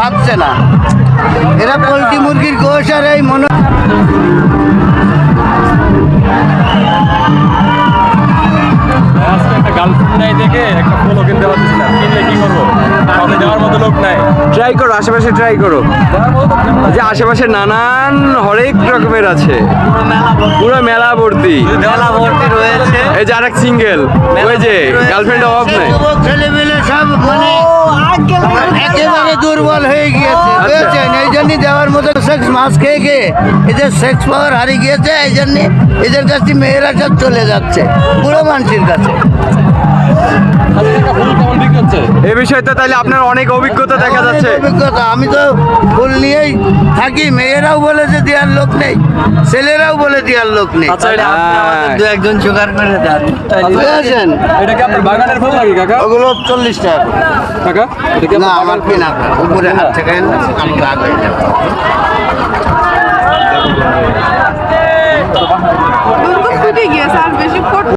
থাকছে না। এরা পোলট্রি মুরগির গোশ আর এই মনে আজকে গার্লফ্রেন্ড নাই দেখে একটা ফোনও কিনতে পারতেছি না। কিনলে কি করব? কাউকে দেওয়ার মতো লোক নাই। ট্রাই করো আশেপাশে ট্রাই করো। যে আশেপাশে নানান হরেক রকমের আছে। পুরো মেলা ভর্তি। মেলা ভর্তি রয়েছে। এই যে আরেক সিঙ্গেল ওই যে গার্লফ্রেন্ড অভাব নাই। যুবক ছেলে মেলে সব মানে দুর্বল হয়ে গিয়েছে বুঝেছেন? এই জন্যই দেওয়ার মতো সেক্স মাছ খেয়ে খেয়ে এদের সেক্স পাওয়ার হারিয়ে গিয়েছে এই জন্য এদের কাছে মেয়েরা সব চলে যাচ্ছে বুড়ো মানুষের কাছে। বিক্রি বিষয়টা বিষয়ে তো তাহলে আপনার অনেক অভিজ্ঞতা দেখা যাচ্ছে। অভিজ্ঞতা। আমি তো ফুল নিয়েই থাকি। মেয়েরাও বলে যে দেওয়ার লোক নেই। ছেলেরাও বলে দেওয়ার লোক নেই। আচ্ছা এটা আপনি হ্যাঁ। দু একজন জোগাড় করে দেন। বুঝেছেন এটা কি আপনার বাগানের ফুল নাকি কাকা? ওগুলো চল্লিশ টাকা কাকা এটা কি না আমার? কেনা উপরে হাত থেকে আগে